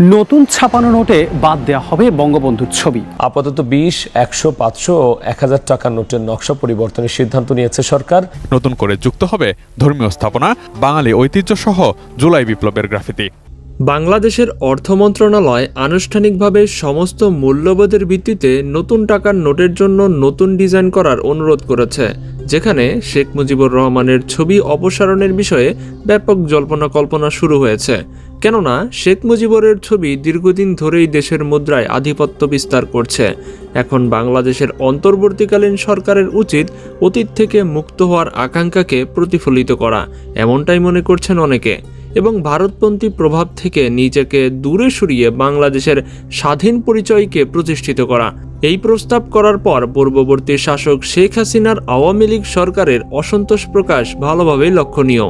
নতুন ছাপানো নোটে বাদ দেওয়া হবে বঙ্গবন্ধুর ছবি। আপাতত বিশ একশো পাঁচশো ও এক হাজার টাকার নোটের নকশা পরিবর্তনের সিদ্ধান্ত নিয়েছে সরকার। নতুন করে যুক্ত হবে ধর্মীয় স্থাপনা বাঙালি ঐতিহ্য সহ জুলাই বিপ্লবের গ্রাফিতি। বাংলাদেশের অর্থ মন্ত্রণালয় আনুষ্ঠানিকভাবে সমস্ত মূল্যবোধের ভিত্তিতে নতুন টাকার নোটের জন্য নতুন ডিজাইন করার অনুরোধ করেছে যেখানে শেখ মুজিবুর রহমানের ছবি অপসারণের বিষয়ে ব্যাপক জল্পনা কল্পনা শুরু হয়েছে। কেননা শেখ মুজিবরের ছবি দীর্ঘদিন ধরেই দেশের মুদ্রায় আধিপত্য বিস্তার করছে। এখন বাংলাদেশের অন্তর্বর্তীকালীন সরকারের উচিত অতীত থেকে মুক্ত হওয়ার আকাঙ্ক্ষাকে প্রতিফলিত করা, এমনটাই মনে করছেন অনেকে। এবং ভারতপন্থী প্রভাব থেকে নিজেকে দূরে সরিয়ে বাংলাদেশের স্বাধীন পরিচয়কে প্রতিষ্ঠিত করা। এই প্রস্তাব করার পর পূর্ববর্তী শাসক শেখ হাসিনার আওয়ামী লীগ সরকারের অসন্তোষ প্রকাশ ভালোভাবেই লক্ষণীয়।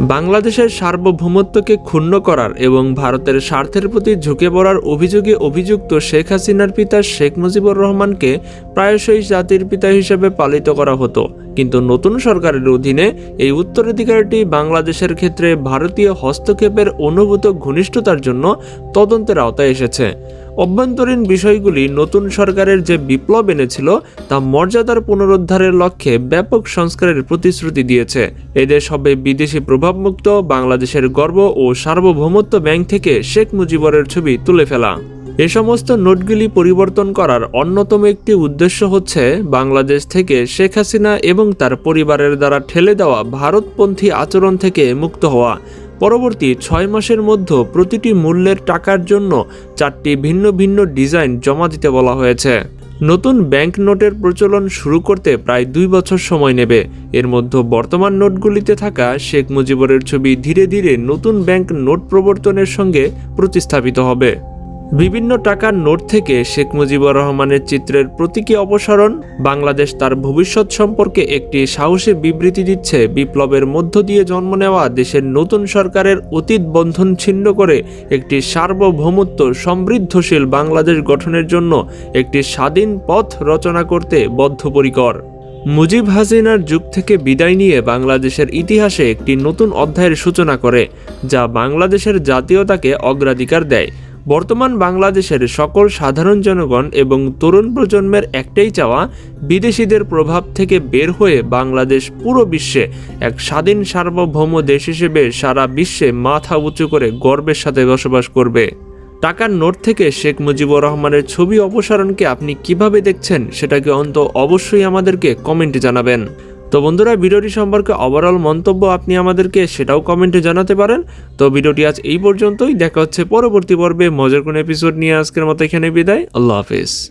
বাংলাদেশের সার্বভৌমত্বকে ক্ষুণ্ণ করার এবং ভারতের স্বার্থের প্রতি ঝুঁকে পড়ার অভিযোগে অভিযুক্ত শেখ হাসিনার পিতা শেখ মুজিবুর রহমানকে প্রায়শই জাতির পিতা হিসেবে পালিত করা হতো। কিন্তু নতুন সরকারের অধীনে এই উত্তরাধিকারটি বাংলাদেশের ক্ষেত্রে ভারতীয় হস্তক্ষেপের অনুভূত ঘনিষ্ঠতার জন্য তদন্তের আওতায় এসেছে। অভ্যন্তরীণ বিষয়গুলি নতুন সরকারের যে বিপ্লব এনেছিল, তা মর্যাদার পুনরুদ্ধারের লক্ষ্যে ব্যাপক সংস্কারের প্রতিশ্রুতি দিয়েছে। এদেশ হবে বিদেশি প্রভাবমুক্ত, বাংলাদেশের গর্ব ও সার্বভৌমত্ব ব্যাংক থেকে শেখ মুজিবরের ছবি তুলে ফেলা। এ সমস্ত নোটগুলি পরিবর্তন করার অন্যতম একটি উদ্দেশ্য হচ্ছে, বাংলাদেশ থেকে শেখ হাসিনা এবং তার পরিবারের দ্বারা ঠেলে দেওয়া ভারতপন্থী আচরণ থেকে মুক্ত হওয়া। পরবর্তী ছয় মাসের মধ্যে প্রতিটি মূল্যের টাকার জন্য চারটি ভিন্ন ভিন্ন ডিজাইন জমা দিতে বলা হয়েছে। নতুন ব্যাংক নোটের প্রচলন শুরু করতে প্রায় দুই বছর সময় নেবে। এর মধ্যে বর্তমান নোটগুলিতে থাকা শেখ মুজিবরের ছবি ধীরে ধীরে নতুন ব্যাংক নোট প্রবর্তনের সঙ্গে প্রতিস্থাপিত হবে। বিভিন্ন টাকার নোট থেকে শেখ মুজিবুর রহমানের চিত্রের প্রতীকী অপসারণ, বাংলাদেশ তার ভবিষ্যৎ সম্পর্কে একটি সাহসী বিবৃতি দিচ্ছে। বিপ্লবের মধ্য দিয়ে জন্ম নেওয়া দেশের নতুন সরকারের অতীত বন্ধন ছিন্ন করে একটি সার্বভৌমত্ব সমৃদ্ধশীল বাংলাদেশ গঠনের জন্য একটি স্বাধীন পথ রচনা করতে বদ্ধপরিকর। মুজিব হাসিনার যুগ থেকে বিদায় নিয়ে বাংলাদেশের ইতিহাসে একটি নতুন অধ্যায়ের সূচনা করে, যা বাংলাদেশের জাতীয়তাকে অগ্রাধিকার দেয়। বর্তমান বাংলাদেশের সকল সাধারণ জনগণ এবং তরুণ প্রজন্মের একটাই চাওয়া, বিদেশিদের প্রভাব থেকে বের হয়ে বাংলাদেশ পুরো বিশ্বে এক স্বাধীন সার্বভৌম দেশ হিসেবে সারা বিশ্বে মাথা উঁচু করে গর্বের সাথে বসবাস করবে। টাকার নোট থেকে শেখ মুজিবুর রহমানের ছবি অপসারণকে আপনি কীভাবে দেখছেন, সেটাকে অন্ত অবশ্যই আমাদেরকে কমেন্টে জানাবেন। তো বন্ধুরা, ভিডিওটি সম্পর্কে ওভারঅল মন্তব্য আপনি আমাদেরকে সেটাও কমেন্টে জানাতে পারেন। তো ভিডিওটি আজ এই পর্যন্তই। দেখা হচ্ছে পরবর্তী পর্বে। মজার কোন এপিসোড নিয়ে আজকের মতো এখানে বিদায়। আল্লাহ হাফিজ।